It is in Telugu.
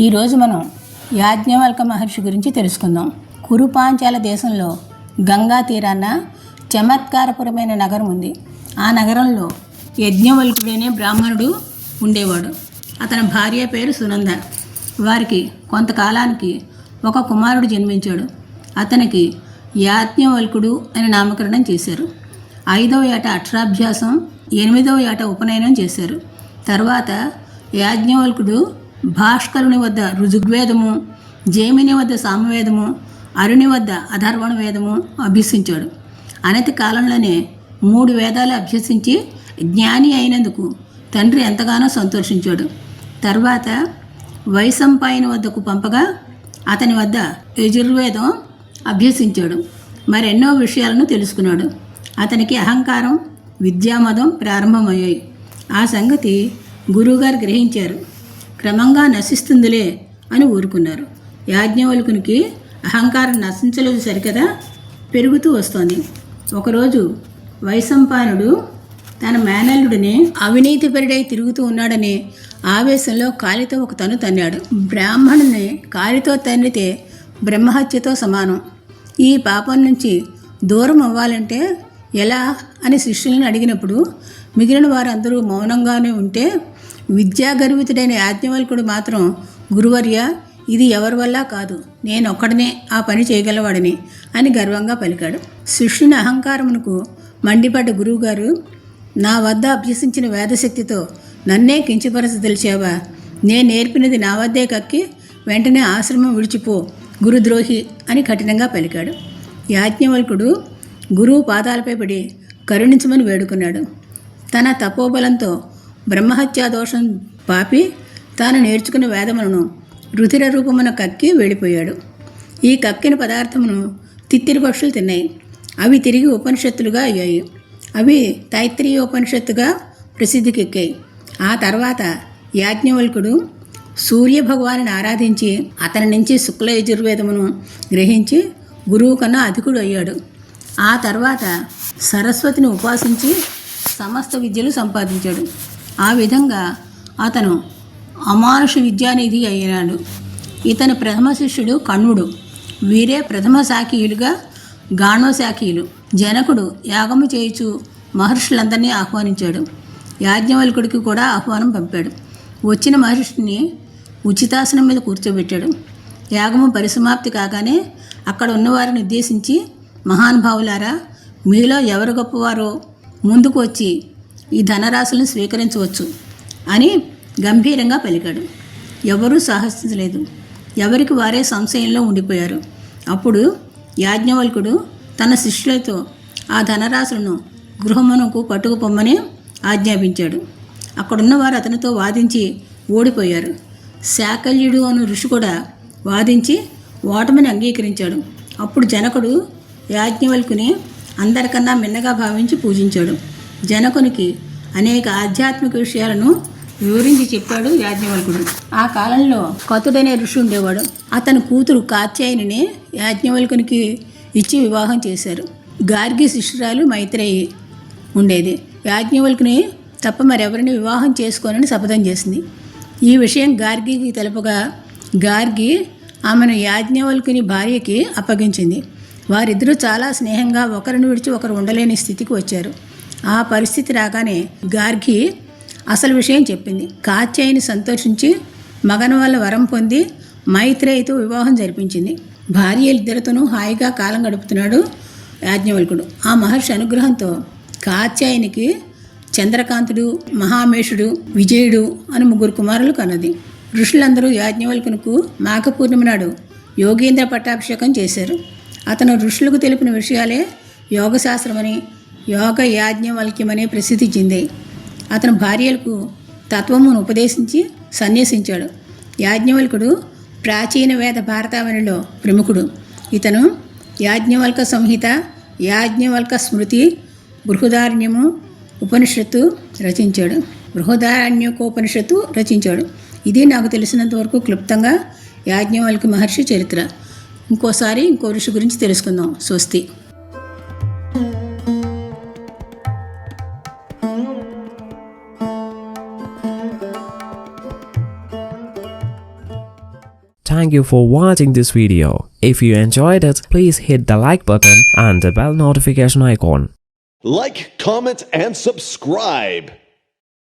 ఈరోజు మనం యాజ్ఞవల్క మహర్షి గురించి తెలుసుకుందాం. కురుపాంచాల దేశంలో గంగా తీరాన చమత్కారపురమైన నగరం ఉంది. ఆ నగరంలో యజ్ఞవల్కుడనే బ్రాహ్మణుడు ఉండేవాడు. అతని భార్య పేరు సునంద. వారికి కొంతకాలానికి ఒక కుమారుడు జన్మించాడు. అతనికి యాజ్ఞవల్కుడు అని నామకరణం చేశారు. ఐదవ ఏట అక్షరాభ్యాసం ఎనిమిదవ ఏట ఉపనయనం చేశారు. తర్వాత యాజ్ఞవల్కుడు భాష్కరుని వద్ద ఋజుగ్వేదము జైమిని వద్ద సామవేదము అరుణి వద్ద అధర్వణ వేదము అభ్యసించాడు. అనతి కాలంలోనే మూడు వేదాలు అభ్యసించి జ్ఞాని అయినందుకు తండ్రి ఎంతగానో సంతోషించాడు. తర్వాత వైశంపాయని వద్దకు పంపగా అతని వద్ద యజుర్వేదం అభ్యసించాడు. మరెన్నో విషయాలను తెలుసుకున్నాడు. అతనికి అహంకారం విద్యామదం ప్రారంభమయ్యాయి. ఆ సంగతి గురువుగారు గ్రహించారు. క్రమంగా నశిస్తుందిలే అని ఊరుకున్నారు. యాజ్ఞవల్కునికి అహంకారం నశించలేదు సరికదా? పెరుగుతూ వస్తోంది. ఒకరోజు వైశంపాయనుడు తన మేనల్లుడిని అవినీతిపరుడై తిరుగుతూ ఉన్నాడని ఆవేశంలో కాలితో ఒక తను తన్నాడు. బ్రాహ్మణుని కాలితో తన్నితే బ్రహ్మహత్యతో సమానం. ఈ పాపం నుంచి దూరం అవ్వాలంటే ఎలా అని శిష్యులను అడిగినప్పుడు మిగిలిన వారందరూ మౌనంగానే ఉంటే విద్యాగర్వితుడైన యాజ్ఞవల్కుడు మాత్రం గురువర్య ఇది ఎవరి వల్ల కాదు? నేను ఒక్కడనే ఆ పని చేయగలవాడని అని గర్వంగా పలికాడు. శిష్యుని అహంకారమునకు మండిపడ్డ గురువుగారు నా వద్ద అభ్యసించిన వేదశక్తితో నన్నే కించపరచ తెలిసావా నేను నేర్పినది నా వద్దే కక్కి వెంటనే ఆశ్రమం విడిచిపో గురుద్రోహి అని కఠినంగా పలికాడు. యాజ్ఞవల్కుడు గురువు పాదాలపై పడి కరుణించమని వేడుకున్నాడు. తన తపోబలంతో బ్రహ్మహత్యా దోషం పాపి తాను నేర్చుకున్న వేదములను రుధిర రూపమున కక్కి వెళ్ళిపోయాడు. ఈ కక్కిన పదార్థమును తిత్తిరి పక్షులు తిన్నాయి. అవి తిరిగి ఉపనిషత్తులుగా అయ్యాయి. అవి తైత్రీయ ఉపనిషత్తుగా ప్రసిద్ధికెక్కాయి. ఆ తర్వాత యాజ్ఞవల్కుడు సూర్య ఆరాధించి అతని నుంచి శుక్ల యజుర్వేదమును గ్రహించి గురువు కన్నా అధికుడు అయ్యాడు. ఆ తర్వాత సరస్వతిని ఉపాసించి సమస్త విద్యలు సంపాదించాడు. ఆ విధంగా అతను అమానుష విద్యానిధి అయినాడు. ఇతని ప్రథమ శిష్యుడు కణ్వుడు. వీరే ప్రథమ శాఖీయులుగా గాణోశాఖీయులు జనకుడు యాగము చేయుచు మహర్షులందరినీ ఆహ్వానించాడు. యాజ్ఞవల్కుడికి కూడా ఆహ్వానం పంపాడు. వచ్చిన మహర్షిని ఉచితాసనం మీద కూర్చోబెట్టాడు. యాగము పరిసమాప్తి కాగానే అక్కడ ఉన్నవారిని ఉద్దేశించి మహానుభావులారా మీలో ఎవరు గొప్పవారో ముందుకు వచ్చి ఈ ధనరాశులను స్వీకరించవచ్చు అని గంభీరంగా పలికాడు. ఎవరూ సాహసించలేదు. ఎవరికి వారే సంశయంలో ఉండిపోయారు. అప్పుడు యాజ్ఞవల్కుడు తన శిష్యులతో ఆ ధనరాశులను గృహమునకు పట్టుకుపోమ్మని ఆజ్ఞాపించాడు. అక్కడున్న వారు అతనితో వాదించి ఓడిపోయారు. శాకల్యుడు అను ఋషి కూడా వాదించి ఓటమిని అంగీకరించాడు. అప్పుడు జనకుడు యాజ్ఞవల్కుని అందరికన్నా మిన్నగా భావించి పూజించాడు. జనకునికి అనేక ఆధ్యాత్మిక విషయాలను వివరించి చెప్పాడు యాజ్ఞవల్కుడు. ఆ కాలంలో కతుడనే ఋషి ఉండేవాడు. అతని కూతురు కాత్యాయనిని యాజ్ఞవల్కునికి ఇచ్చి వివాహం చేశారు. గార్గి శిష్యురాలు మైత్రేయి ఉండేది. యాజ్ఞవల్కుని తప్ప మరెవరిని వివాహం చేసుకోనని శపథం చేసింది. ఈ విషయం గార్గికి తెలుపగా గార్గి ఆమెను యాజ్ఞవల్కుని భార్యకి అప్పగించింది. వారిద్దరూ చాలా స్నేహంగా ఒకరిని విడిచి ఒకరు ఉండలేని స్థితికి వచ్చారు. ఆ పరిస్థితి రాగానే గార్గి అసలు విషయం చెప్పింది. కాత్యాయిని సంతోషించి మగన వల్ల వరం పొంది మైత్రేయితో వివాహం జరిపించింది. భార్యలిద్దరితోనూ హాయిగా కాలం గడుపుతున్నాడు యాజ్ఞవల్కుడు. ఆ మహర్షి అనుగ్రహంతో కాత్యాయనికి చంద్రకాంతుడు మహామేషుడు విజయుడు అని ముగ్గురు కుమారులు కన్నది. ఋషులందరూ యాజ్ఞవల్కునకు మాఘ పూర్ణిమ నాడు యోగేంద్ర పట్టాభిషేకం చేశారు. అతను ఋషులకు తెలిపిన విషయాలే యోగశాస్త్రమని యోగ యాజ్ఞవల్క్యమనే ప్రసిద్ధి చెందాయి అతను భార్యలకు తత్వమును ఉపదేశించి సన్యసించాడు. యాజ్ఞవల్కుడు ప్రాచీన వేద భారతావనిలో ప్రముఖుడు. ఇతను యాజ్ఞవల్క సంహిత యాజ్ఞవల్క స్మృతి బృహదారణ్యము ఉపనిషత్తు రచించాడు. బృహదారణ్యకోపనిషత్తు రచించాడు. ఇది నాకు తెలిసినంత వరకు క్లుప్తంగా యాజ్ఞవల్క మహర్షి చరిత్ర. ఇంకోసారి ఇంకో ఋషి గురించి తెలుసుకుందాం స్వస్తి thank you for watching this video. If you enjoyed it, please hit the like button and the bell notification icon. Like, comment, and subscribe.